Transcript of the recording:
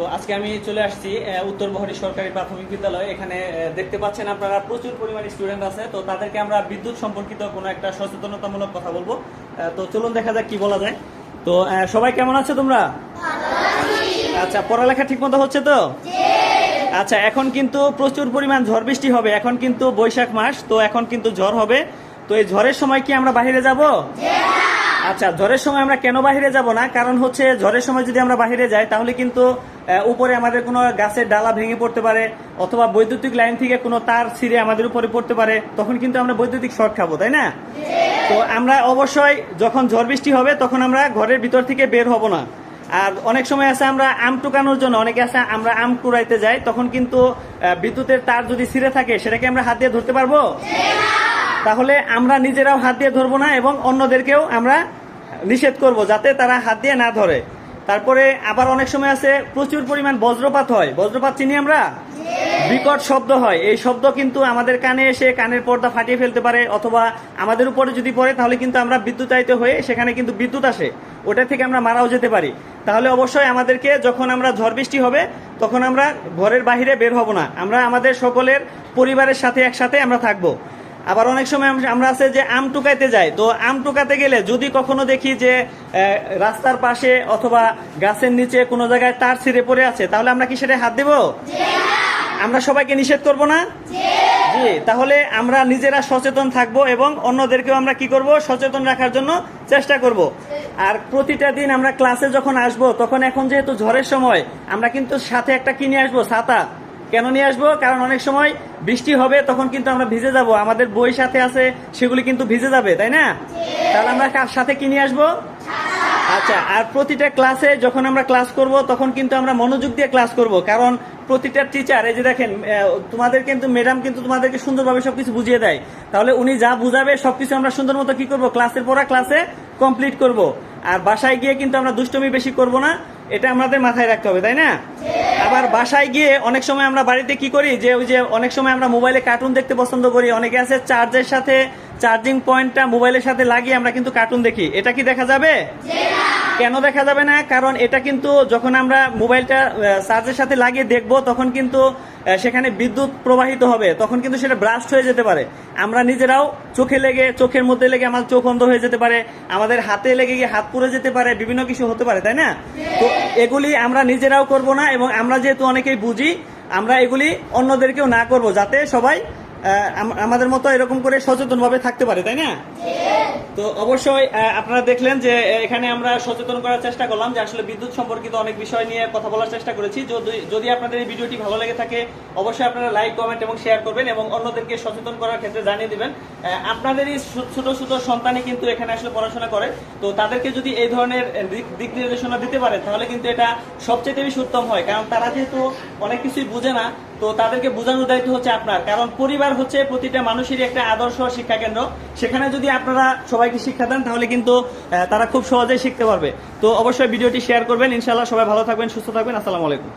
তো আজকে আমি চলে আসছি উত্তর বহরী সরকারি প্রাথমিক বিদ্যালয়। এখানে দেখতে পাচ্ছেন আপনারা প্রচুর পরিমাণে স্টুডেন্ট আছে। তো তাদেরকে আমরা বিদ্যুৎ সম্পর্কিত কোনো একটা সচেতনতামূলক কথা বলব। তো চলুন দেখা যাক কি বলা যায়। তো সবাই কেমন আছো তোমরা? আচ্ছা পড়ালেখা ঠিক মতো হচ্ছে তো? আচ্ছা এখন কিন্তু প্রচুর পরিমাণ ঝড় বৃষ্টি হবে। এখন কিন্তু বৈশাখ মাস, তো এখন কিন্তু ঝড় হবে। তো এই ঝড়ের সময় কি আমরা বাইরে যাব? আচ্ছা ঝড়ের সময় আমরা কেন বাইরে যাব না? কারণ হচ্ছে ঝড়ের সময় যদি আমরা বাইরে যাই, তাহলে কিন্তু উপরে আমাদের কোনো গাছের ডালা ভেঙে পড়তে পারে, অথবা বৈদ্যুতিক লাইন থেকে কোনো তার ছিঁড়ে আমাদের উপরে পড়তে পারে, তখন কিন্তু আমরা বৈদ্যুতিক শর্ট খাব, তাই না? তো আমরা অবশ্যই যখন ঝড় বৃষ্টি হবে, তখন আমরা ঘরের ভিতর থেকে বের হব না। আর অনেক সময় আছে আমরা আম টুকানোর জন্য, অনেকে আছে আমরা আম কুড়াইতে যাই, তখন কিন্তু বিদ্যুতের তার যদি ছিঁড়ে থাকে, সেটাকে আমরা হাত দিয়ে ধরতে পারব? তাহলে আমরা নিজেরাও হাত দিয়ে ধরবো না, এবং অন্যদেরকেও আমরা নিষেধ করব যাতে তারা হাত দিয়ে না ধরে। তারপরে আবার অনেক সময় আছে প্রচুর পরিমাণ বজ্রপাত হয়। বজ্রপাত চিনি আমরা? বিকট শব্দ হয়। এই শব্দ কিন্তু আমাদের কানে এসে কানের পর্দা ফাটিয়ে ফেলতে পারে অথবা আমাদের উপরে যদি পড়ে তাহলে কিন্তু আমরা বিদ্যুতায়িত হয়ে সেখানে কিন্তু বিদ্যুৎ আসে। ওটা থেকে আমরা মারাও যেতে পারি। তাহলে অবশ্যই আমাদেরকে যখন আমরা ঝড় বৃষ্টি হবে তখন আমরা ঘরের বাইরে বের হব না। আমরা আমাদের সকলের পরিবারের সাথে একসাথে আমরা থাকব। আবার অনেক সময় আমরা আছে যে আম টুকাইতে যাই। তো আম টুকাতে গেলে যদি কখনো দেখি যে রাস্তার পাশে অথবা গাছের নিচে কোনো জায়গায় তার ছিঁড়ে পড়ে আছে, তাহলে আমরা কি সেটা হাত দেব? আমরা সবাইকে নিষেধ করব না? জি, তাহলে আমরা নিজেরা সচেতন থাকব এবং অন্যদেরকেও আমরা কি করব? সচেতন রাখার জন্য চেষ্টা করব। আর প্রতিটা দিন আমরা ক্লাসে যখন আসব, তখন এখন যেহেতু ঝড়ের সময়, আমরা কিন্তু সাথে একটা কিনে আসব, ছাতা। কেন নিয়ে আসব? কারণ অনেক সময় বৃষ্টি হবে, তখন কিন্তু আমরা ভিজে যাব। আমাদের বই সাথে আছে, সেগুলি কিন্তু ভিজে যাবে, তাই না? তাহলে আমরা কার সাথে কিনে আসব? আচ্ছা আর প্রতিটা ক্লাসে যখন আমরা ক্লাস করব, তখন কিন্তু আমরা মনোযোগ দিয়ে ক্লাস করব। কারণ প্রতিটা টিচার এই যে দেখেন তোমাদের কিন্তু ম্যাডাম কিন্তু তোমাদেরকে সুন্দরভাবে সবকিছু বুঝিয়ে দেয়। তাহলে উনি যা বুঝাবে, সবকিছু আমরা সুন্দর মতো কি করব? ক্লাসের পড়া ক্লাসে কমপ্লিট করব। আর বাসায় গিয়ে কিন্তু আমরা দুষ্টমি বেশি করব না, এটা আমাদের মাথায় রাখতে হবে, তাই না? আবার বাসায় গিয়ে অনেক সময় আমরা বাড়িতে কি করি? যে ওই যে অনেক সময় আমরা মোবাইলে কার্টুন দেখতে পছন্দ করি, অনেকে আছে চার্জের সাথে চার্জিং পয়েন্টটা মোবাইলের সাথে লাগিয়ে আমরা কিন্তু কার্টুন দেখি। এটা কি দেখা যাবে? কেন দেখা যাবে না? কারণ এটা কিন্তু যখন আমরা মোবাইলটা চার্জের সাথে লাগিয়ে দেখব, তখন কিন্তু সেখানে বিদ্যুৎ প্রবাহিত হবে। তখন কিন্তু সেটা ব্রাস্ট হয়ে যেতে পারে। আমরা নিজেরাও চোখে লেগে, চোখের মধ্যে লেগে আমার চোখ অন্ধ হয়ে যেতে পারে। আমাদের হাতে লেগে গিয়ে হাত পুড়ে যেতে পারে। বিভিন্ন কিছু হতে পারে, তাই না? তো এগুলি আমরা নিজেরাও করব না এবং আমরা যেহেতু অনেকেই বুঝি, আমরা এগুলি অন্যদেরকেও না করব, যাতে সবাই আমাদের মতো এরকম করে সচেতনভাবে থাকতে পারে, তাই না? তো অবশ্যই আপনারা দেখলেন যে এখানে আমরা সচেতন করার চেষ্টা করলাম যে আসলে বিদ্যুৎ সম্পর্কিত অনেক বিষয় নিয়ে কথা বলার চেষ্টা করেছি। যদি আপনাদের এই ভিডিওটি ভালো লেগে থাকে, অবশ্যই আপনারা লাইক, কমেন্ট এবং শেয়ার করবেন এবং অন্যদেরকে সচেতন করার ক্ষেত্রে জানিয়ে দিবেন। আপনাদেরই ছোট ছোট সন্তানই কিন্তু এখানে আসলে পড়াশোনা করে। তো তাদেরকে যদি এই ধরনের দিক নির্দেশনা দিতে পারে, তাহলে কিন্তু এটা সবচেয়ে বেশি উত্তম হয়। কারণ তারা যেহেতু অনেক কিছুই বুঝে না, তো তাদেরকে বোঝানোর দায়িত্ব হচ্ছে আপনার। কারণ পরিবার হচ্ছে প্রতিটা মানুষেরই একটা আদর্শ শিক্ষা কেন্দ্র। সেখানে যদি আপনারা সবাইকে শিক্ষা দেন, তাহলে কিন্তু তারা খুব সহজেই শিখতে পারবে। তো অবশ্যই ভিডিওটি শেয়ার করবেন। ইনশাল্লাহ সবাই ভালো থাকবেন, সুস্থ থাকবেন। আসসালামু আলাইকুম।